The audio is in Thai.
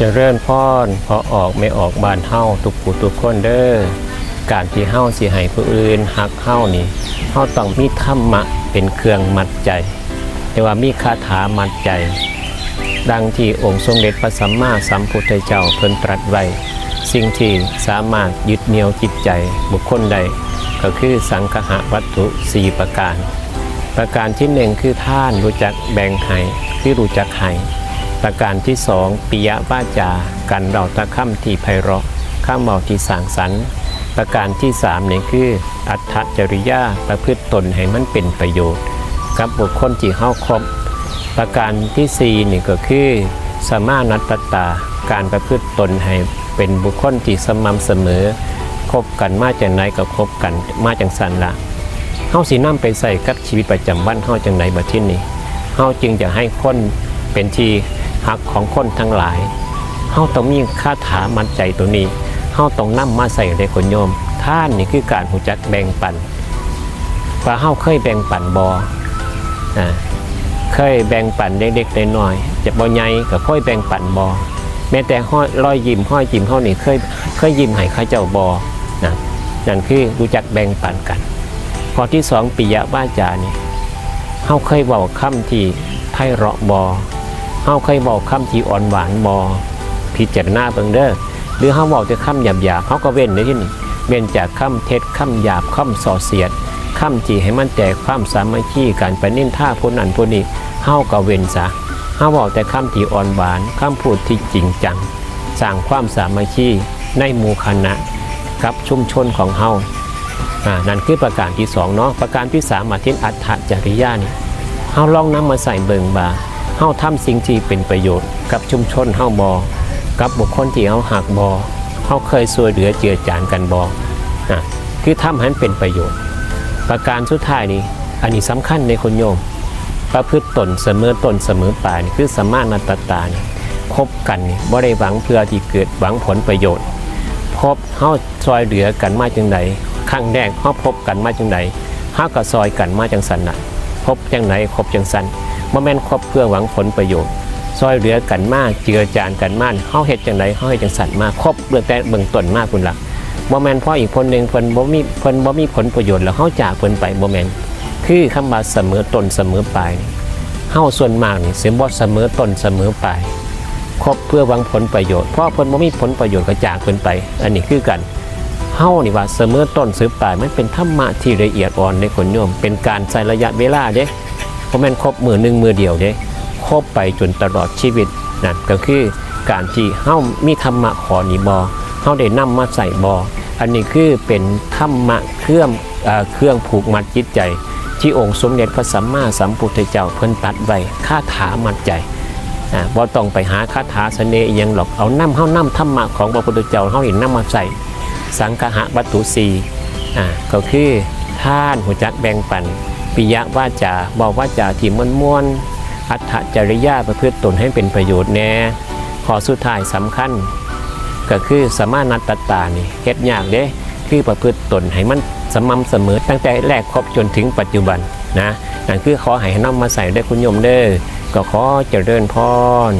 จะเริ่นพรพอออกไม่ออกบานเฮาทุกผู้ทุกคนเด้อการที่เฮาสิให้ผู้อื่นฮักเฮานี่เฮาต้องมีธรรมะเป็นเครื่องมัดใจแต่ว่ามีคาถามัดใจ ดังที่องค์สมเด็จพระสัมมาสัมพุทธเจ้าเพิ่นตรัสไว้สิ่งที่สามารถยึดเหนี่ยวจิตใจบุคคลใด ก็คือสังคหวัตถุสี่ประการ ประการที่หนึ่งคือท่านรู้จักแบ่งให้คือรู้จักให้ ประการที่สองปิยะวาจาการเราตะค่ำที่ไพเราะข้ามเมาที่สางสรรค์ประการที่สามนี่คือ อัตจริยาประพฤติตนให้มันเป็นประโยชน์ กับบุคคลที่เข้าครบ ประการที่สี่นี่ก็คือสมานัตตา การประพฤติตนให้เป็นบุคคลที่สม่ำเสมอคบกันมาจากไหนก็คบกันมาจากสันละเฮาสินำไปใส่กับชีวิตประจำวันเฮาจังไหนบัดที่นี้เฮาจึงจะให้คนเป็นที่ หักของคนทั้งหลายเฮาต้องมีคาถามัดใจตัวนี้เฮาต้องนำมาใส่ในคนโยม ท่านนี่คือการหูจักแบ่งปันว่าเฮาเคยแบ่งปันบอ่าเคยแบ่งปันเด็กๆน้อยๆจะบ่ใหญ่ก็ค่อยแบ่งปันบอแม้แต่ห้อยรอยยิ้มห้อยยิ้มเฮานี่เคยเคยยิ้มให้ข้าเจ้าบอนะนั่นคือรู้จักแบ่งปันกันข้อที่สองปิยะวาจานี่เฮาเคยเว้าคำที่ไพเราะบอ เฮาเคยเว้าคำที่อ่อนหวานบอพิจารณาเบิ่งเด้อหรือเฮาเว้าแต่คำหยาบๆเฮาก็เว้นในที่นี่เว้นจากคำเท็จคำหยาบคำส่อเสียดคำจีให้มันแจกความสามัคคีการไปนิ่นท่าพ้นนันพ้นนี้เฮาก็เว้นซะเฮาบอกแต่คำที่อ่อนหวานคำพูดที่จริงจังสร้างความสามัคคีในหมู่คณะกับชุมชนของเฮาอ่านั่นคือประการที่สองเนาะประการที่สามอาทิตย์อัฏฐจริยานี่เฮาลองนำมาใส่เบิงบา เฮาทำสิ่งที่เป็นประโยชน์ กับชุมชนเฮาบอกับบุคคลที่เฮาหักบอเฮาเคยช่วยเหลือเจือจานกันบออะคือทำให้มันเป็นประโยชน์ ประการสุดท้ายนี้อันนี้สำคัญในคนโยม ประพฤติตนเสมอตนเสมอปลายนี่คือสมมานัตตานี่คบกันนี่บ่ได้หวังเพื่อที่เกิดหวังผลประโยชน์ พบเฮาซอยเหลือกันมาจังไดครั้งแรกเฮาพบกันมาจังไดเฮาก็ซอยกันมาจังสันน่ะพบจังไหนคบจังสัน บ่แม่นครบเพื่อหวังผลประโยชน์ซอยเหลือกันมากเจือจานกันมากเฮาเฮ็ดจังไดเฮาเฮ็ดจังสันมากครบเบื้องแต่เบื้องต้นมาพุ่นล่ะบ่แมนเพราะอีกคนหนึ่งเพิ่นบ่มีเพิ่นบ่มีผลประโยชน์แล้วเฮาจากเพิ่นไปบ่แมนคือคำว่าเสมอต้นเสมอปลายนี่เฮาส่วนมากนี่สิบ่เสมอต้นเสมอปลายครบเพื่อหวังผลประโยชน์เพราะเพิ่นบ่มีผลประโยชน์ก็จากเพิ่นไป อันนี้คือกันเฮานี่ว่าเสมอต้นเสมอปลายมันเป็นธรรมะที่ละเอียดอ่อนในคนโยมเป็นการใช้ระยะเวลาเด้ บ่แม่นครบมือหนึ่งมือเดียวเด้ครบไปจนตลอดชีวิตนั่นก็คือการที่เฮามีธรรมะขอนีบ่เฮาได้นำมาใส่บ่อันนี้คือเป็นธรรมะเครื่องเอ่อเครื่องผูกมัดจิตใจ ที่องค์สมเด็จพระสัมมาสัมพุทธเจ้าเพิ่นตัดไว้คาถามัดใจอ่าบ่ต้องไปหาคาถาเสน่ห์ยังหรอกเอาน้ำเฮาน้ำธรรมะของพระพุทธเจ้าเฮาเห็นน้ำมาใส่สังฆะวัตถุสีอ่าก็คือท่านหัวจักแบ่งปัน ปิยะว่าจาบอกว่าจาที่มวนมวนๆอัตจริยาประพฤติตนให้เป็นประโยชน์แน่ข้อสุดท้ายสำคัญ ก็คือสมานัตตานี่เฮ็ดยากเด้คือประพฤติตนให้มันสม่ำเสมอตั้งแต่แรกครบจนถึงปัจจุบันนะนั่นคือขอให้นำมาใส่ได้คุณโยมเด้อก็ขอเจริญพร